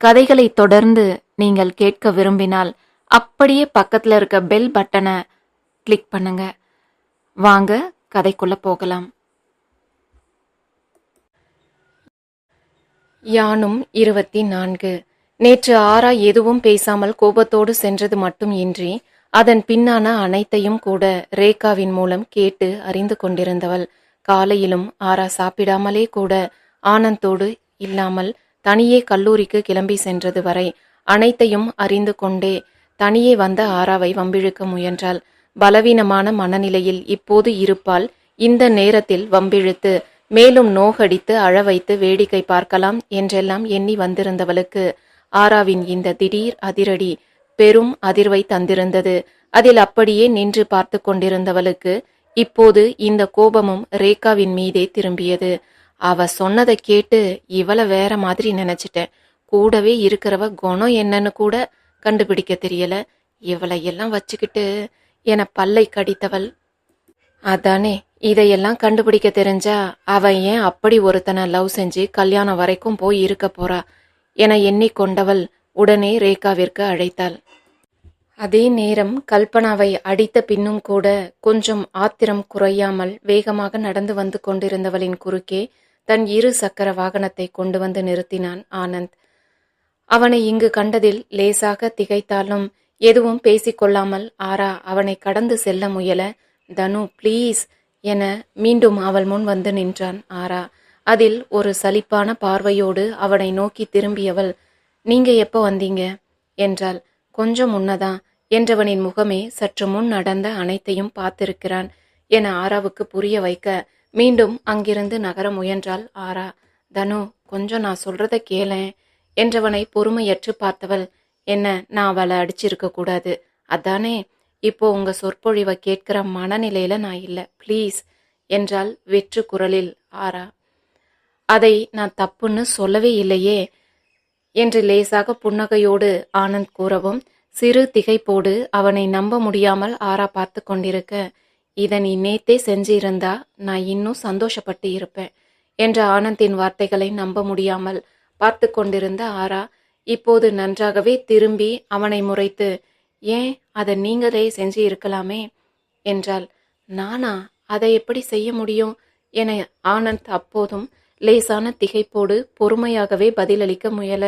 கதைகளை தொடர்ந்து நீங்கள் கேட்க விரும்பினால் அப்படியே பக்கத்தில் இருக்க பெல் பட்டனை கிளிக் பண்ணுங்க. வாங்க கதைக்குள்ள போகலாம். யானும் இருபத்தி நான்கு நேற்று ஆரா எதுவும் பேசாமல் கோபத்தோடு சென்றது மட்டும் இன்றி அதன் பின்னான அனைத்தையும் கூட ரேகாவின் மூலம் கேட்டு அறிந்து கொண்டிருந்தவள். காலையிலும் ஆரா சாப்பிடாமலே கூட ஆனந்தோடு இல்லாமல் தனியே கல்லூரிக்கு கிளம்பி சென்றது வரை அனைத்தையும் அறிந்து கொண்டே தனியே வந்த ஆராவை வம்பிழுக்க முயன்றாள். பலவீனமான மனநிலையில் இப்போது இருப்பால் இந்த நேரத்தில் வம்பிழுத்து மேலும் நோகடித்து அழ வைத்து வேடிக்கை பார்க்கலாம் என்றெல்லாம் எண்ணி வந்திருந்தவளுக்கு ஆராவின் இந்த திடீர் அதிரடி பெரும் அதிர்வை தந்திருந்தது. அதில் அப்படியே நின்று பார்த்து கொண்டிருந்தவளுக்கு இப்போது இந்த கோபமும் ரேகாவின் மீதே திரும்பியது. அவ சொன்னதை கேட்டு இவளை வேற மாதிரி நினைச்சிட்டேன். கூடவே இருக்கிறவ குணம் என்னன்னு கூட கண்டுபிடிக்க தெரியல. இவளை எல்லாம் வச்சுக்கிட்டு என பல்லை கடித்தவள். அதானே இதையெல்லாம் கண்டுபிடிக்க தெரிஞ்சா அவன் ஏன் அப்படி ஒருத்தனை லவ் செஞ்சு கல்யாணம் வரைக்கும் போய் இருக்க போறா என எண்ணிக்கொண்டவள் உடனே ரேகாவிற்கு அழைத்தாள். அதே நேரம் கல்பனாவை அடித்த பின்னும் கூட கொஞ்சம் ஆத்திரம் குறையாமல் வேகமாக நடந்து வந்து கொண்டிருந்தவளின் குறுக்கே தன் இரு சக்கர வாகனத்தை கொண்டு வந்து நிறுத்தினான் ஆனந்த். அவனை இங்கு கண்டதில் லேசாக திகைத்தாலும் எதுவும் பேசிக்கொள்ளாமல் ஆரா அவனை கடந்து செல்ல முயல. தனு ப்ளீஸ் என மீண்டும் அவள் முன் வந்து நின்றான் ஆரா. அதில் ஒரு சலிப்பான பார்வையோடு அவனை நோக்கி திரும்பியவள் நீங்க எப்போ வந்தீங்க? என்றாள். கொஞ்சம் முன்னதான் என்றவனின் முகமே சற்று முன் நடந்த அனைத்தையும் பார்த்திருக்கிறான் என ஆராவுக்கு புரிய வைக்க மீண்டும் அங்கிருந்து நகர முயன்றாள் ஆரா. தனு கொஞ்சம் நான் சொல்றத கேளேன். என்றவனை பொறுமையற்று பார்த்தவள் என்ன நான் அவளை அடிச்சிருக்க கூடாது. அதானே இப்போ உங்க சொற்பொழிவை கேட்கிற மனநிலையில நான் இல்லை ப்ளீஸ் என்றால் வெற்று குரலில் ஆரா. அதை நான் தப்புன்னு சொல்லவே இல்லையே என்று லேசாக புன்னகையோடு ஆனந்த் கூறவும் சிறு திகைப்போடு அவனை நம்ப முடியாமல் ஆரா பார்த்து கொண்டிருக்க இதை நீ நேத்தே செஞ்சிருந்தா நான் இன்னும் சந்தோஷப்பட்டு இருப்பேன் என்ற ஆனந்தின் வார்த்தைகளை நம்ப முடியாமல் பார்த்து கொண்டிருந்த ஆரா இப்போது நன்றாகவே திரும்பி அவனை முறைத்து ஏன் அதை நீங்களே செஞ்சு இருக்கலாமே என்றாள். நானா? அதை எப்படி செய்ய முடியும்? என ஆனந்த் அப்போதும் லேசான திகைப்போடு பொறுமையாகவே பதிலளிக்க முயல.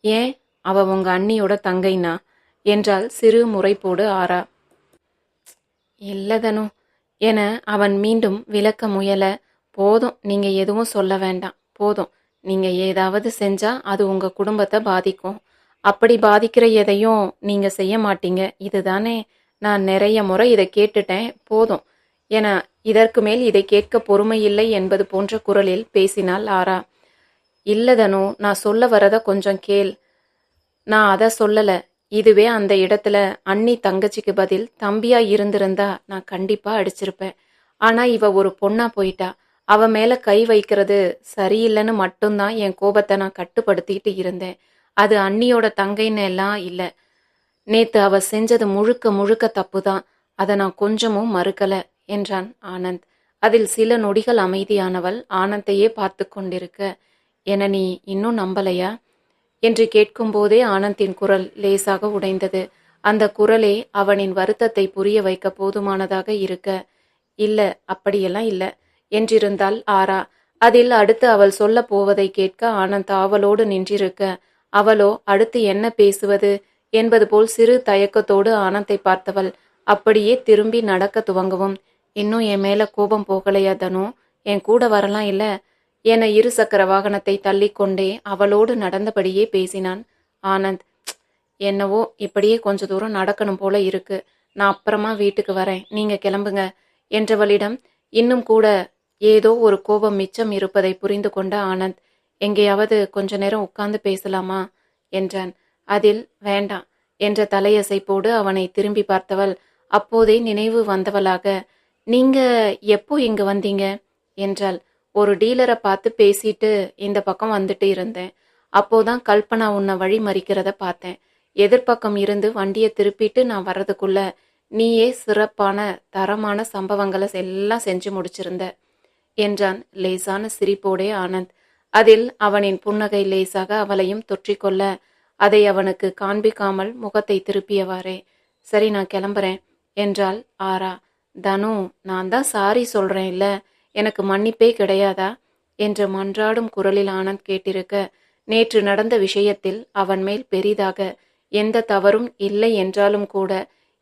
ஏன்? அவ உங்க அண்ணியோட தங்கைனா? என்றால் சிறு முறைப்போடு ஆரா. இல்லதனும் என அவன் மீண்டும் விளக்க முயல போதும் நீங்க எதுவும் சொல்ல வேண்டாம். போதும். நீங்க ஏதாவது செஞ்சா அது உங்க குடும்பத்தை பாதிக்கும். அப்படி பாதிக்கிற எதையும் நீங்க செய்ய மாட்டீங்க. இதுதானே நான் நிறைய முறை இதை கேட்டுட்டேன். போதும். என இதற்கு மேல் இதை கேட்க பொறுமை இல்லை என்பது போன்ற குரலில் பேசினாள் ஆரா. இல்லதனு நான் சொல்ல வரத கொஞ்சம் கேள். நான் அதை சொல்லலை. இதுவே அந்த இடத்துல அண்ணி தங்கச்சிக்கு பதில் தம்பியா இருந்திருந்தா நான் கண்டிப்பா அடிச்சிருப்பேன். ஆனா இவ ஒரு பொண்ணா போயிட்டா. அவ மேல கை வைக்கிறது சரியில்லைன்னு மட்டும்தான் என் கோபத்தை நான் கட்டுப்படுத்திட்டு இருந்தேன். அது அண்ணியோட தங்கைன்னு எல்லாம் இல்ல. நேத்து அவ செஞ்சது முழுக்க முழுக்க தப்பு தான் அதை நான் கொஞ்சமும் மறுக்கல என்றான் ஆனந்த். அதில் சில நொடிகள் அமைதியானவள் ஆனந்தையே பார்த்து கொண்டிருக்க. என நீ இன்னும் நம்பலையா? என்று கேட்கும்போதே ஆனந்தின் குரல் லேசாக உடைந்தது. அந்த குரலே அவனின் வருத்தத்தை புரிய வைக்க போதுமானதாக இருக்க இல்ல அப்படியெல்லாம் இல்ல என்றிருந்தாள் ஆரா. அதில் அடுத்து அவள் சொல்ல போவதை கேட்க ஆனந்த் ஆவலோடு நின்றிருக்க அவளோ அடுத்து என்ன பேசுவது? என்பது போல் சிறு தயக்கத்தோடு ஆனந்தை பார்த்தவள் அப்படியே திரும்பி நடக்க துவங்கவும் இன்னும் என் மேல கோபம் போகலையா தனு? என் கூட வரலாம் இல்லை? என இரு சக்கர வாகனத்தை தள்ளிக்கொண்டே அவளோடு நடந்தபடியே பேசினான். ஆனந்த் என்னவோ இப்படியே கொஞ்ச தூரம் நடக்கணும் போல இருக்கு. நான் அப்புறமா வீட்டுக்கு வரேன். நீங்க கிளம்புங்க என்றவளிடம் இன்னும் கூட ஏதோ ஒரு கோபம் மிச்சம் இருப்பதை புரிந்து கொண்ட ஆனந்த் எங்கேயாவது கொஞ்ச நேரம் உட்கார்ந்து பேசலாமா? என்றான். அதில் வேண்டாம் என்ற தலையசைப்போடு அவனை திரும்பி பார்த்தவள் அப்போதே நினைவு வந்தவளாக. நீங்க எப்போ இங்கு வந்தீங்க? என்றாள். ஒரு டீலரை பார்த்து பேசிட்டு இந்த பக்கம் வந்துட்டு இருந்தேன். அப்போதான் கல்பனா உன்னை வழி மறிக்கிறத பார்த்தேன். எதிர்ப்பக்கம் இருந்து வண்டியை திருப்பிட்டு நான் வர்றதுக்குள்ள நீயே சிறப்பான தரமான சம்பவங்களை எல்லாம் செஞ்சு முடிச்சிருந்த என்றான் லேசான சிரிப்போடே ஆனந்த். அதில் அவனின் புன்னகை லேசாக அவளையும் தொற்றிக்கொள்ள அதை அவனுக்கு காண்பிக்காமல் முகத்தை திருப்பியவாறே சரி நான் கிளம்புறேன் என்றாள் ஆரா. தனு நான் தான் சாரி சொல்றேன் இல்லை எனக்கு மன்னிப்பே கிடையாதா? என்று மன்றாடும் குரலில் ஆனந்த் கேட்டிருக்க நேற்று நடந்த விஷயத்தில் அவன் மேல் பெரிதாக எந்த தவறும் இல்லை என்றாலும் கூட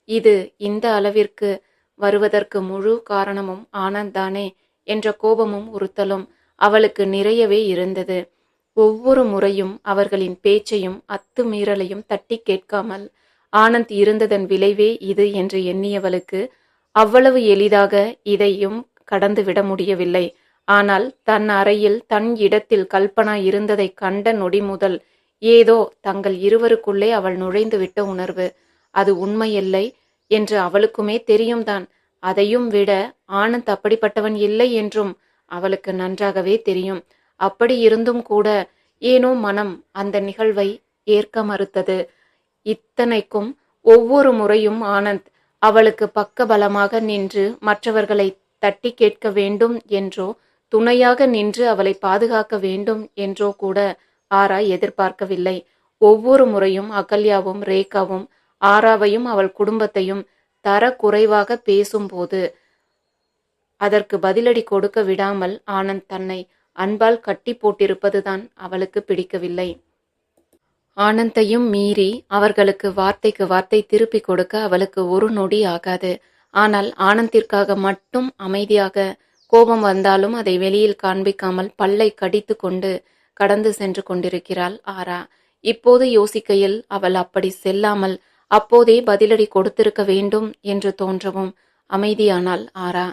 இது இந்த அளவிற்கு வருவதற்கு முழு காரணமும் ஆனந்த் தானே என்ற கோபமும் உறுத்தலும் அவளுக்கு நிறையவே இருந்தது. ஒவ்வொரு முறையும் அவர்களின் பேச்சையும் அத்துமீறலையும் தட்டி கேட்காமல் ஆனந்த் இருந்ததன் விளைவே இது என்று எண்ணியவளுக்கு அவ்வளவு எளிதாக இதையும் கடந்துவிட முடியவில்லை. ஆனால் தன் அறையில் தன் இடத்தில் கல்பனா இருந்ததை கண்ட நொடி முதல் ஏதோ தங்கள் இருவருக்குள்ளே அவள் நுழைந்துவிட்ட உணர்வு. அது உண்மையில்லை என்று அவளுக்குமே தெரியும்தான் அதையும் விட ஆனந்த் அப்படிப்பட்டவன் இல்லை என்றும் அவளுக்கு நன்றாகவே தெரியும். அப்படி இருந்தும் கூட ஏனோ மனம் அந்த நிகழ்வை ஏற்க மறுத்தது. இத்தனைக்கும் ஒவ்வொரு முறையும் ஆனந்த் அவளுக்கு பக்கபலமாக நின்று மற்றவர்களை தட்டி கேட்க வேண்டும் என்றோ துணையாக நின்று அவளை பாதுகாக்க வேண்டும் என்றோ கூட ஆரா எதிர்பார்க்கவில்லை. ஒவ்வொரு முறையும் அகல்யாவும் ரேகாவும் ஆராவையும் அவள் குடும்பத்தையும் தர குறைவாக பேசும்போது அதற்கு பதிலடி கொடுக்க விடாமல் ஆனந்த் தன்னை அன்பால் கட்டி போட்டிருப்பதுதான் அவளுக்கு பிடிக்கவில்லை. ஆனந்தையும் மீறி அவர்களுக்கு வார்த்தைக்கு வார்த்தை திருப்பி கொடுக்க அவளுக்கு ஒரு நொடி ஆகாது. ஆனால் ஆனந்திற்காக மட்டும் அமைதியாக கோபம் வந்தாலும் அதை வெளியில் காண்பிக்காமல் பல்லை கடித்து கொண்டு கடந்து சென்று கொண்டிருக்கிறாள் ஆரா. இப்போது யோசிக்கையில் அவள் அப்படி செல்லாமல் அப்போதே பதிலடி கொடுத்திருக்க வேண்டும் என்று தோன்றவும் அமைதியானாள் ஆரா.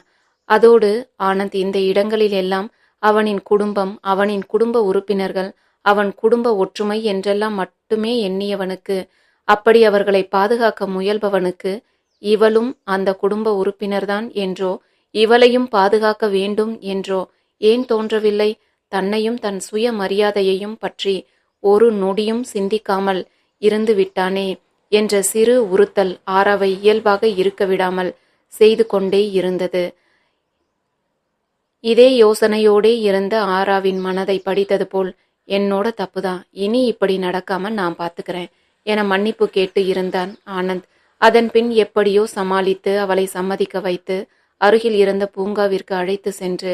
அதோடு ஆனந்த் இந்த இடங்களில் எல்லாம் அவனின் குடும்பம் அவனின் குடும்ப உறுப்பினர்கள் அவன் குடும்ப ஒற்றுமை என்றெல்லாம் மட்டுமே எண்ணியவனுக்கு அப்படி அவர்களை பாதுகாக்க முயல்பவனுக்கு இவளும் அந்த குடும்ப உறுப்பினர்தான் என்றோ இவளையும் பாதுகாக்க வேண்டும் என்றோ ஏன் தோன்றவில்லை? தன்னையும் தன் சுய மரியாதையையும் பற்றி ஒரு நொடியும் சிந்திக்காமல் இருந்து விட்டானே என்ற சிறு உறுத்தல் ஆராவை இயல்பாக இருக்க விடாமல் செய்து கொண்டே இருந்தது. இதே யோசனையோடே இருந்த ஆராவின் மனதை படித்தது போல் என்னோட தப்புதான். இனி இப்படி நடக்காம நான் பார்த்துக்கிறேன் என மன்னிப்பு கேட்டு இருந்தான் ஆனந்த். அதன் பின் எப்படியோ சமாளித்து அவளை சம்மதிக்க வைத்து அருகில் இருந்த பூங்காவிற்கு அழைத்து சென்று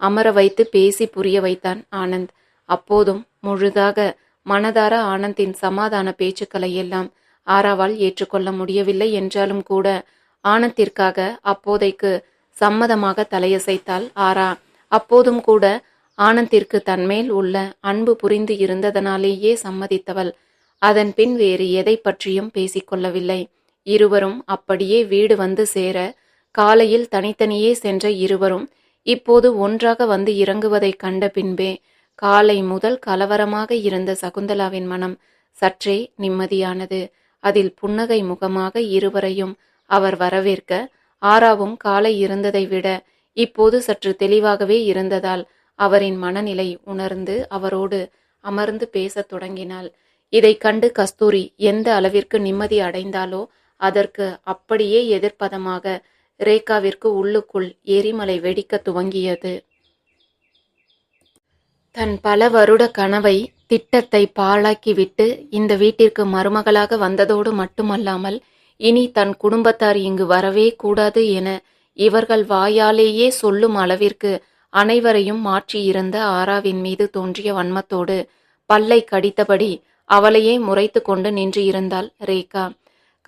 அமர வைத்து பேசி புரிய வைத்தான் ஆனந்த். அப்போதும் முழுதாக மனதார ஆனந்தின் சமாதான பேச்சுக்களை எல்லாம் ஆராவால் ஏற்றுக்கொள்ள முடியவில்லை என்றாலும் கூட ஆனந்திற்காக அப்போதைக்கு சம்மதமாக தலையசைத்தாள் ஆரா. அப்போதும் கூட ஆனந்திற்கு தன்மேல் உள்ள அன்பு புரிந்து இருந்ததனாலேயே சம்மதித்தவள். அதன் பின் வேறு எதை பற்றியும் பேசிக்கொள்ளவில்லை. இருவரும் அப்படியே வீடு வந்து சேர காலையில் தனித்தனியே சென்ற இருவரும் இப்போது ஒன்றாக வந்து இறங்குவதைக் கண்ட பின்பே காலை முதல் கலவரமாக இருந்த சகுந்தலாவின் மனம் சற்றே நிம்மதியானது. அதில் புன்னகை முகமாக இருவரையும் அவர் வரவேற்க ஆராவும் காலை இருந்ததை விட இப்போது சற்று தெளிவாகவே இருந்ததால் அவரின் மனநிலை உணர்ந்து அவரோடு அமர்ந்து பேசத் தொடங்கினாள். இதைக் கண்டு கஸ்தூரி எந்த அளவிற்கு நிம்மதி அடைந்தாலோ அதற்கு அப்படியே எதிர்ப்பதமாக ரேகாவிற்கு உள்ளுக்குள் எரிமலை வெடிக்க துவங்கியது. தன் பல வருட கனவை திட்டத்தை பாழாக்கிவிட்டு இந்த வீட்டிற்கு மருமகளாக வந்ததோடு மட்டுமல்லாமல் இனி தன் குடும்பத்தார் இங்கு வரவே கூடாது என இவர்கள் வாயாலேயே சொல்லும் அளவிற்கு அனைவரையும் மாற்றியிருந்த ஆராவின் மீது தோன்றிய வன்மத்தோடு பல்லை கடித்தபடி அவளையே முறைத்து கொண்டு நின்று இருந்தாள் ரேகா.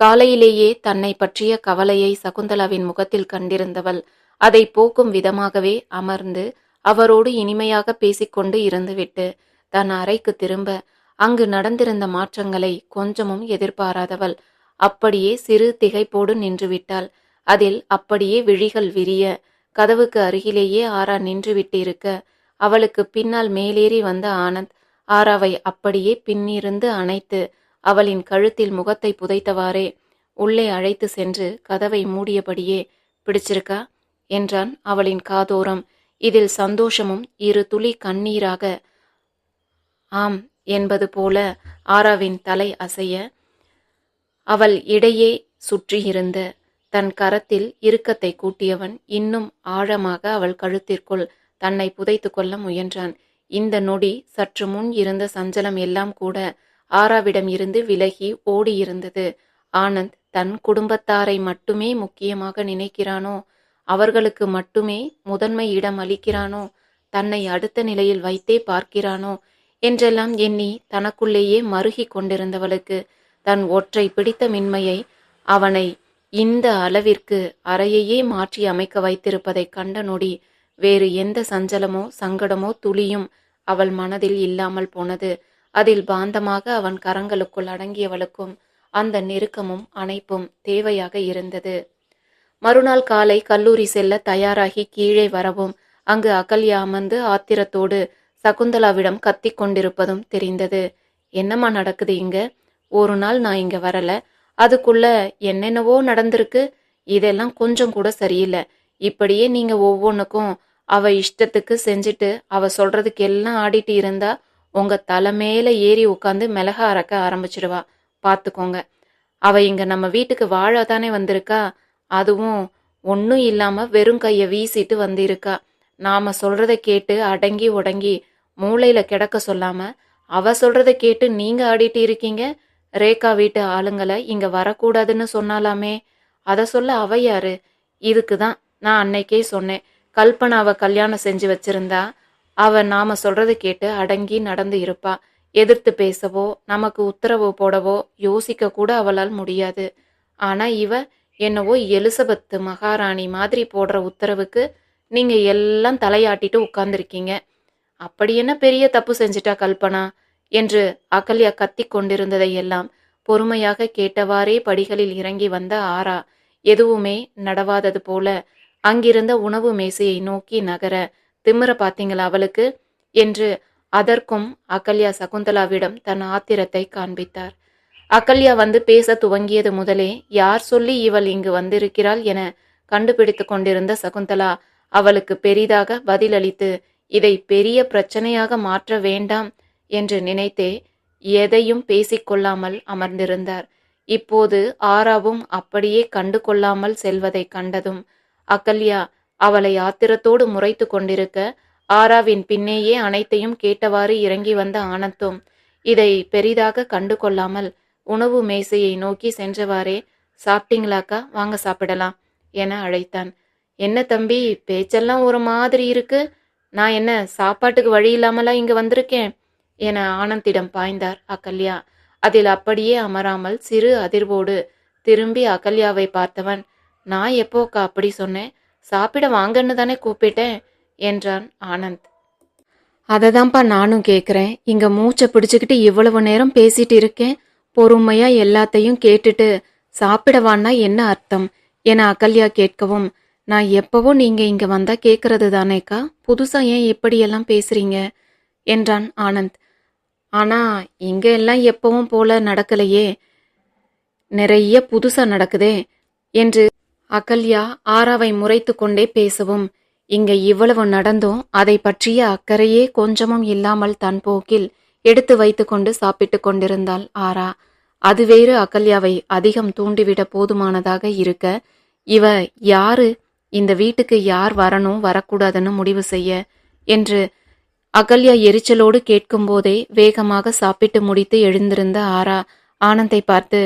காலையிலேயே தன்னை பற்றிய கவலையை சகுந்தலாவின் முகத்தில் கண்டிருந்தவள் அதை போக்கும் விதமாகவே அமர்ந்து அவரோடு இனிமையாக பேசிக்கொண்டு இருந்துவிட்டு தன் அறைக்கு திரும்ப அங்கு நடந்திருந்த மாற்றங்களை கொஞ்சமும் எதிர்பாராதவள் அப்படியே சிறு திகைப்போடு நின்றுவிட்டாள். அதில் அப்படியே விழிகள் விரிய கதவுக்கு அருகிலேயே ஆரா நின்று விட்டிருக்க அவளுக்கு பின்னால் மேலேறி வந்த ஆனந்த் ஆராவை அப்படியே பின்னிருந்து அணைத்து அவளின் கழுத்தில் முகத்தை புதைத்தவாறே உள்ளே அழைத்து சென்று கதவை மூடியபடியே பிடிச்சிருக்கா? என்றான் அவளின் காதோரம். இதில் சந்தோஷமும் இரு துளி கண்ணீராக ஆம் என்பது போல ஆராவின் தலை அசைய அவள் இடையே சுற்றியிருந்த தன் கரத்தில் இறுக்கத்தை கூட்டியவன் இன்னும் ஆழமாக அவள் கழுத்திற்குள் தன்னை புதைத்து கொள்ள முயன்றான். இந்த நொடி சற்று முன் இருந்த சஞ்சலம் எல்லாம் கூட ஆராவிடம் இருந்து விலகி ஓடியிருந்தது. ஆனந்த் தன் குடும்பத்தாரை மட்டுமே முக்கியமாக நினைக்கிறானோ? அவர்களுக்கு மட்டுமே முதன்மை இடம் அளிக்கிறானோ? தன்னை அடுத்த நிலையில் வைத்தே பார்க்கிறானோ? என்றெல்லாம் எண்ணி தனக்குள்ளேயே மருகிக் கொண்டிருந்தவளுக்கு தன் ஒற்றை பிடித்த மின்மையை அவனை இந்த அளவிற்கு அறையையே மாற்றி அமைக்க வைத்திருப்பதை கண்ட நொடி வேறு எந்த சஞ்சலமோ சங்கடமோ துளியும் அவள் மனதில் இல்லாமல் போனது. அதில் பாந்தமாக அவன் கரங்களுக்குள் அடங்கியவளுக்கும் அந்த நெருக்கமும் அணைப்பும் தேவையாக இருந்தது. மறுநாள் காலை கல்லூரி செல்ல தயாராகி கீழே வரவும் அங்கு அகல்யா அமர்ந்து ஆத்திரத்தோடு சகுந்தலாவிடம் கத்தி கொண்டிருப்பதும் தெரிந்தது. என்னம்மா நடக்குது இங்க? ஒரு நாள் நான் இங்க வரல. அதுக்குள்ள என்னென்னவோ நடந்திருக்கு. இதெல்லாம் கொஞ்சம் கூட சரியில்லை. இப்படியே நீங்க ஒவ்வொன்றுக்கும் அவ இஷ்டத்துக்கு செஞ்சுட்டு அவ சொல்றதுக்கு எல்லாம் ஆடிட்டு இருந்தா உங்கள் தலை மேலே ஏறி உட்காந்து மிளகா அறக்க ஆரம்பிச்சிடுவா. பார்த்துக்கோங்க அவ இங்கே நம்ம வீட்டுக்கு வாழாதானே வந்திருக்கா? அதுவும் ஒன்றும் இல்லாமல் வெறும் கையை வீசிட்டு வந்திருக்கா. நாம் சொல்கிறத கேட்டு அடங்கி உடங்கி மூளையில் கிடக்க சொல்லாமல் அவ சொல்கிறத கேட்டு நீங்கள் ஆடிட்டு இருக்கீங்க? ரேகா வீட்டு ஆளுங்களை இங்கே வரக்கூடாதுன்னு சொன்னாலாமே? அதை சொல்ல அவ யாரு? இதுக்கு தான் நான் அன்னைக்கே சொன்னேன். கல்பனாவை கல்யாணம் செஞ்சு வச்சிருந்தா அவ நாம சொல்றத கேட்டு அடங்கி நடந்து இருப்பா. எதிர்த்து பேசவோ நமக்கு உத்தரவு போடவோ யோசிக்க கூட அவளால் முடியாது. ஆனா இவ என்னவோ எலிசபெத் மகாராணி மாதிரி போடுற உத்தரவுக்கு நீங்க எல்லாம் தலையாட்டிட்டு உட்கார்ந்துருக்கீங்க. அப்படி என்ன பெரிய தப்பு செஞ்சிட்டா கல்பனா? என்று அகல்யா கத்தி கொண்டிருந்ததை எல்லாம் பொறுமையாக கேட்டவாறே படிகளில் இறங்கி வந்த ஆரா எதுவுமே நடவாதது போல அங்கிருந்த உணவு மேசையை நோக்கி நகர திமிர பார்த்தீங்களா அவளுக்கு? என்று அதற்கும் அகல்யா சகுந்தலாவிடம் தன் ஆத்திரத்தை காண்பித்தார். அகல்யா வந்து பேச துவங்கியது முதலே யார் சொல்லி இவள் இங்கு வந்திருக்கிறாள் என கண்டுபிடித்து கொண்டிருந்த சகுந்தலா அவளுக்கு பெரிதாக பதிலளித்து இதை பெரிய பிரச்சனையாக மாற்ற வேண்டாம் என்று நினைத்தே எதையும் பேசிக்கொள்ளாமல் அமர்ந்திருந்தார். இப்போது ஆராவும் அப்படியே கண்டு கொள்ளாமல் செல்வதைக் கண்டதும் அகல்யா அவளை ஆத்திரத்தோடு முறைத்து கொண்டிருக்க ஆராவின் பின்னேயே அனைத்தையும் கேட்டவாறு இறங்கி வந்த ஆனந்தும். இதை பெரிதாக கண்டு கொள்ளாமல் உணவு மேசையை நோக்கி சென்றவாறே சாப்பிட்டீங்களாக்கா? வாங்க சாப்பிடலாம் என அழைத்தான். என்ன தம்பி பேச்செல்லாம் ஒரு மாதிரி இருக்கு. நான் என்ன சாப்பாட்டுக்கு வழி இல்லாமலா இங்க வந்திருக்கேன்? என ஆனந்திடம் பாய்ந்தார் அகல்யா. அதில் அப்படியே அமராமல் சிறு அதிர்வோடு திரும்பி அகல்யாவை பார்த்தவன் நான் எப்போக்கா அப்படி சொன்னேன்? சாப்பிட வாங்கன்னு தானே கூப்பிட்டேன் என்றான் ஆனந்த். அதை தான்ப்பா நானும் கேட்குறேன் இங்கே மூச்சை பிடிச்சிக்கிட்டு இவ்வளவு நேரம் பேசிட்டு இருக்கேன். பொறுமையாக எல்லாத்தையும் கேட்டுட்டு சாப்பிடவான்னா என்ன அர்த்தம்? என அகல்யா கேட்கவும் நான் எப்பவோ நீங்கள் இங்கே வந்தால் கேட்குறது தானேக்கா? புதுசாக ஏன் இப்படியெல்லாம் பேசுகிறீங்க என்றான் ஆனந்த். ஆனால் இங்கே எல்லாம் எப்பவும் போல நடக்கலையே. நிறைய புதுசாக நடக்குதே என்று அகல்யா ஆராவை முறைத்து கொண்டே பேசவும் இங்க இவ்வளவு நடந்தும் அதை பற்றிய அக்கறையே கொஞ்சமும் இல்லாமல் தன் போக்கில் எடுத்து வைத்துக்கொண்டு சாப்பிட்டு கொண்டிருந்தாள் ஆரா. அது வேறு அகல்யாவை அதிகம் தூண்டிவிட போதுமானதாக இருக்க இவ யாரு? இந்த வீட்டுக்கு யார் வரணும் வரக்கூடாதுன்னு முடிவு செய்ய என்று அகல்யா எரிச்சலோடு கேட்கும்போதே வேகமாக சாப்பிட்டு முடித்து எழுந்திருந்த ஆரா ஆனந்தை பார்த்து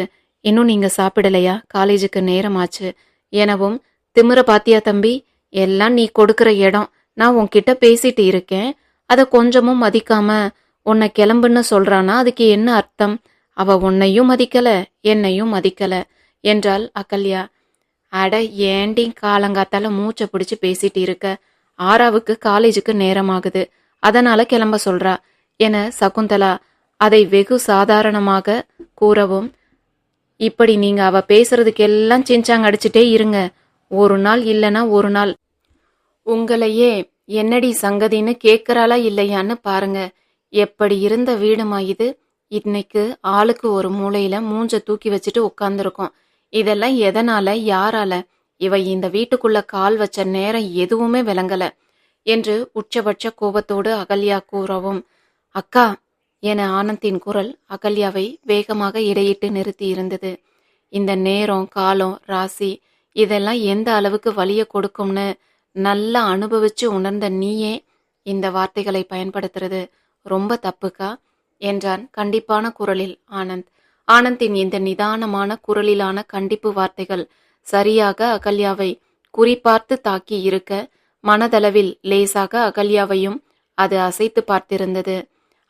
இன்னும் நீங்க சாப்பிடலையா? காலேஜுக்கு நேரமாச்சு. எனவும் திமிர பாத்தியா தம்பி எல்லாம் நீ கொடுக்கிற இடம். நான் உன்கிட்ட பேசிட்டு இருக்கேன். அதை கொஞ்சமும் மதிக்காம உன்னை கிளம்புன்னு சொல்றானா அதுக்கு என்ன அர்த்தம்? அவ உன்னையும் மதிக்கல என்னையும் மதிக்கல என்றாள் அகல்யா. அட ஏண்டி காலங்காத்தால மூச்சை பிடிச்சு பேசிட்டு இருக்க? ஆறாவுக்கு காலேஜுக்கு நேரமாகுது. அதனால கிளம்ப சொல்றா என சகுந்தலா அதை வெகு சாதாரணமாக கூறவும் இப்படி நீங்க அவ பேசுறதுக்கெல்லாம் சிஞ்சாங்க அடிச்சுட்டே இருங்க. ஒரு நாள் இல்லனா ஒரு நாள். உங்களையே என்னடி சங்கதின்னு கேட்கறாளா இல்லையான்னு பாருங்க. எப்படி இருந்த வீடுமா இது? இன்னைக்கு ஆளுக்கு ஒரு மூலையில மூஞ்ச தூக்கி வச்சுட்டு உட்கார்ந்துருக்கோம் இதெல்லாம் எதனால யாரால? இவ இந்த வீட்டுக்குள்ள கால் வச்ச நேரம் எதுவுமே விளங்கல. என்று உச்சபட்ச கோபத்தோடு அகல்யா கூறவும் அக்கா என ஆனந்தின் குரல் அகல்யாவை வேகமாக இடையிட்டு நிறுத்தி இருந்தது. இந்த நேரம் காலம் ராசி இதெல்லாம் எந்த அளவுக்கு வலிய கொடுக்கும்னு நல்லா அனுபவிச்சு உணர்ந்த நீயே இந்த வார்த்தைகளை பயன்படுத்துறது ரொம்ப தப்புக்கா? என்றான் கண்டிப்பான குரலில் ஆனந்த். ஆனந்தின் இந்த நிதானமான குரலிலான கண்டிப்பு வார்த்தைகள் சரியாக அகல்யாவை குறிபார்த்து தாக்கி இருக்க மனதளவில் லேசாக அகல்யாவையும் அது அசைத்து பார்த்திருந்தது.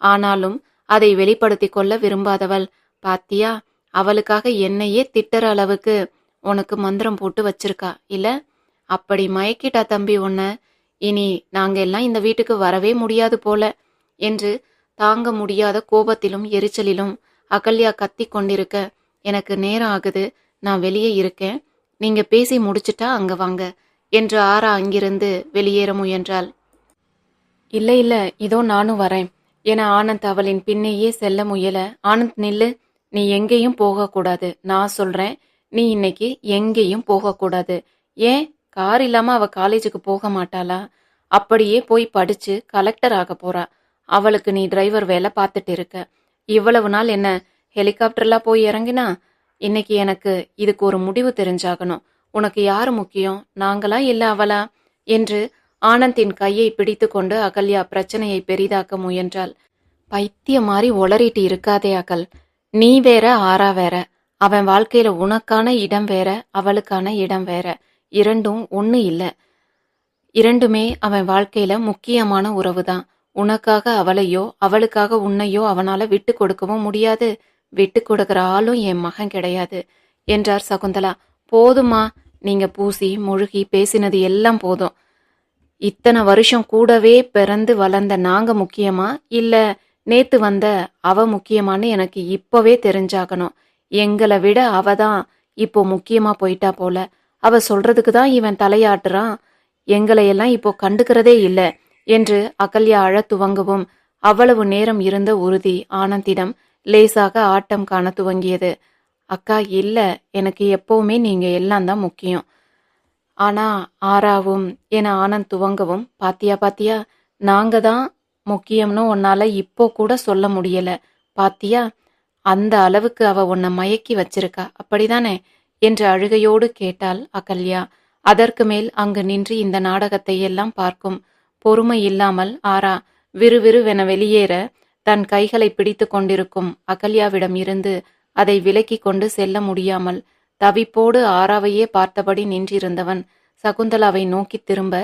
ஆனாலும் அதை வெளிப்படுத்திக் கொள்ள விரும்பாதவள். பாத்தியா அவளுக்காக என்னையே திட்டுற அளவுக்கு உனக்கு மந்திரம் போட்டு வச்சிருக்கா இல்ல? அப்படி மயக்கிட்டா தம்பி உன்ன. இனி நாங்க எல்லாம் இந்த வீட்டுக்கு வரவே முடியாது போல என்று தாங்க முடியாத கோபத்திலும் எரிச்சலிலும் அகல்யா கத்தி கொண்டிருக்க எனக்கு நேரம் ஆகுது நான் வெளியே இருக்கேன். நீங்க பேசி முடிச்சிட்டா அங்க வாங்க என்று ஆரா அங்கிருந்து வெளியேற முயன்றாள். இல்ல இல்ல இதோ நானும் வரேன். என ஆனந்த் அவளின் பின்னேயே செல்ல முயல ஆனந்த் நில்லு. நீ எங்கேயும் போகக்கூடாது. நான் சொல்றேன் நீ இன்னைக்கு எங்கேயும் போகக்கூடாது. ஏன்? கார் இல்லாம அவ காலேஜுக்கு போக மாட்டாளா? அப்படியே போய் படிச்சு கலெக்டர் ஆக போறா. அவளுக்கு நீ டிரைவர் வேலை பார்த்துட்டு இருக்க. இவ்வளவு நாள் என்ன ஹெலிகாப்டர்லாம் போய் இறங்கினா? இன்னைக்கு எனக்கு இதுக்கு ஒரு முடிவு தெரிஞ்சாகணும். உனக்கு யாரு முக்கியம்? நாங்களா இல்ல அவளா? என்று ஆனந்தின் கையை பிடித்துக்கொண்டு அகல்யா பிரச்சனையை பெரிதாக்க முயன்றாள். பைத்தியம் மாதிரி ஒளறிட்டு இருக்காதே அகல். நீ வேற ஆறா வேற. அவன் வாழ்க்கையில உனக்கான இடம் வேற அவளுக்கான இடம் வேற. இரண்டும் ஒன்று இல்லை. இரண்டுமே அவன் வாழ்க்கையில முக்கியமான உறவுதான். உனக்காக அவளையோ அவளுக்காக உன்னையோ அவனால விட்டு கொடுக்கவும் முடியாது. விட்டு கொடுக்கிற ஆளும் என் மகன் கிடையாது என்றார் சகுந்தலா. போதுமா? நீங்க பூசி முழுகி பேசினது எல்லாம் போதும். இத்தனை வருஷம் கூடவே பிறந்து வளர்ந்த நாங்க முக்கியமா? இல்ல நேத்து வந்த அவ முக்கியமான்னு எனக்கு இப்பவே தெரிஞ்சாகணும். எங்களை விட அவ தான் இப்போ முக்கியமா போயிட்டா போல. அவ சொல்றதுக்கு தான் இவன் தலையாட்டுறான். எங்களையெல்லாம் இப்போ கண்டுக்கிறதே இல்லை என்று அகல்யா அழ துவங்கவும் அவ்வளவு நேரம் இருந்த உறுதி ஆனந்திடம் லேசாக ஆட்டம் காண துவங்கியது. அக்கா இல்ல. எனக்கு எப்பவுமே நீங்க எல்லாம் தான் முக்கியம். ஆனா ஆறாவும் என ஆனந்த் துவங்கவும் பாத்தியா பாத்தியா நாங்க தான் முக்கியம்னு உன்னால இப்போ கூட சொல்ல முடியல. பாத்தியா அந்த அளவுக்கு அவ உன்னை மயக்கி வச்சிருக்கா. அப்படிதானே? என்று அழுகையோடு கேட்டாள் அகல்யா. அதற்கு மேல் அங்கு நின்று இந்த நாடகத்தை எல்லாம் பார்க்கும். பொறுமை இல்லாமல் ஆரா விறுவிறுவென வெளியேற தன் கைகளை பிடித்து கொண்டிருக்கும் அகல்யாவிடம் இருந்து அதை விலக்கி கொண்டு செல்ல முடியாமல் தவிப்போடு ஆராவையே பார்த்தபடி நின்றிருந்தவன் சகுந்தலாவை நோக்கி திரும்ப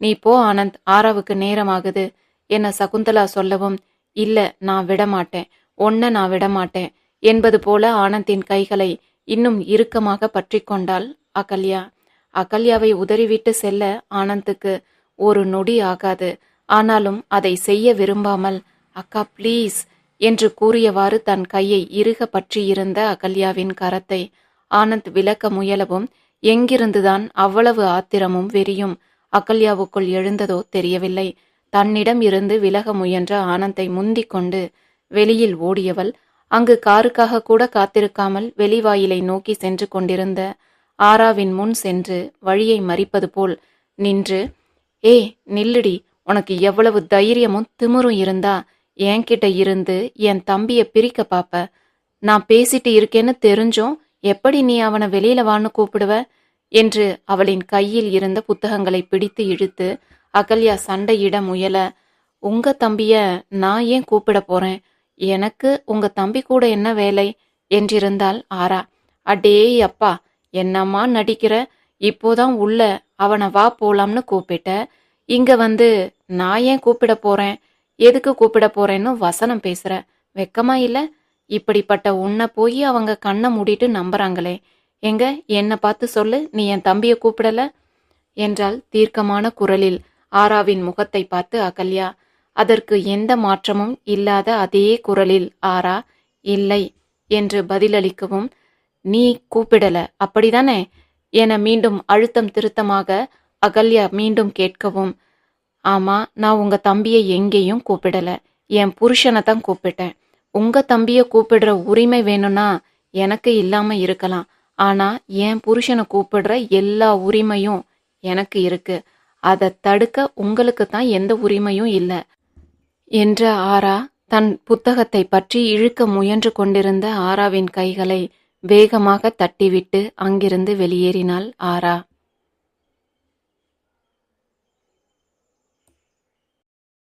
நீ போ ஆனந்த் ஆராவுக்கு நேரமாகுது. என சகுந்தலா சொல்லவும் இல்ல நான் விடமாட்டேன். ஒன்ன நான் விடமாட்டேன். என்பது போல ஆனந்தின் கைகளை இன்னும் இறுக்கமாக பற்றி கொண்டாள் அகல்யா. அகல்யாவை உதறிவிட்டு செல்ல ஆனந்துக்கு ஒரு நொடி ஆகாது. ஆனாலும் அதை செய்ய விரும்பாமல் அக்கா ப்ளீஸ் என்று கூறியவாறு தன் கையை இறுக பற்றியிருந்த அகல்யாவின் கரத்தை ஆனந்த் விலக்க முயலவும் எங்கிருந்துதான் அவ்வளவு ஆத்திரமும் வெறியும் அகல்யாவுக்குள் எழுந்ததோ தெரியவில்லை. தன்னிடம் இருந்து விலக முயன்ற ஆனந்தை முந்திக் கொண்டு வெளியில் ஓடியவள் அங்கு காருக்காக கூட காத்திருக்காமல் வெளிவாயிலை நோக்கி சென்று கொண்டிருந்த ஆராவின் முன் சென்று வழியை மறிப்பது போல் நின்று ஏ நில்லுடி உனக்கு எவ்வளவு தைரியமும் திமிரும் இருந்தா என்கிட்ட இருந்து என் தம்பிய பிரிக்க பாப்ப. நான் பேசிட்டு இருக்கேன்னு தெரிஞ்சும் எப்படி நீ அவனை வெளியில வான்னு கூப்பிடுவ? என்று அவளின் கையில் இருந்த புத்தகங்களை பிடித்து இழுத்து அகல்யா சண்டையிட முயல உங்க தம்பிய நான் ஏன் கூப்பிட போறேன்? எனக்கு உங்க தம்பி கூட என்ன வேலை? என்றிருந்தால் ஆரா. அடேய் அப்பா என்னம்மா நடிக்கிற? இப்போதான் உள்ள அவனை வா போலாம்னு கூப்பிட்ட. இங்க வந்து நான் ஏன் கூப்பிட போறேன்? எதுக்கு கூப்பிட போறேன்னு வசனம் பேசுற. வெக்கமா இல்லை? இப்படிப்பட்ட உன்னை போய் அவங்க கண்ணை மூடிட்டு நம்புறாங்களே. எங்க? என்னை பார்த்து சொல்லு. நீ என் தம்பியை கூப்பிடல? என்றால் தீர்க்கமான குரலில் ஆராவின் முகத்தை பார்த்து அகல்யா. அதற்கு எந்த மாற்றமும் இல்லாத அதே குரலில் ஆரா இல்லை என்று பதிலளிக்கவும் நீ கூப்பிடல. அப்படிதானே? என மீண்டும் அழுத்தம் திருத்தமாக அகல்யா மீண்டும் கேட்கவும் ஆமா நான் உங்க தம்பியை எங்கேயும் கூப்பிடல. என் புருஷனை தான் கூப்பிட்டேன். உங்க தம்பிய கூப்பிடுற உரிமை வேணும்னா எனக்கு இல்லாம இருக்கலாம். ஆனா என் புருஷனை கூப்பிடுற எல்லா உரிமையும் எனக்கு இருக்கு. அதை தடுக்க உங்களுக்கு தான் எந்த உரிமையும் இல்லை. என்ற ஆரா தன் புத்தகத்தை பற்றி இழுக்க முயன்று கொண்டிருந்த ஆராவின் கைகளை வேகமாக தட்டிவிட்டு அங்கிருந்து வெளியேறினாள் ஆரா.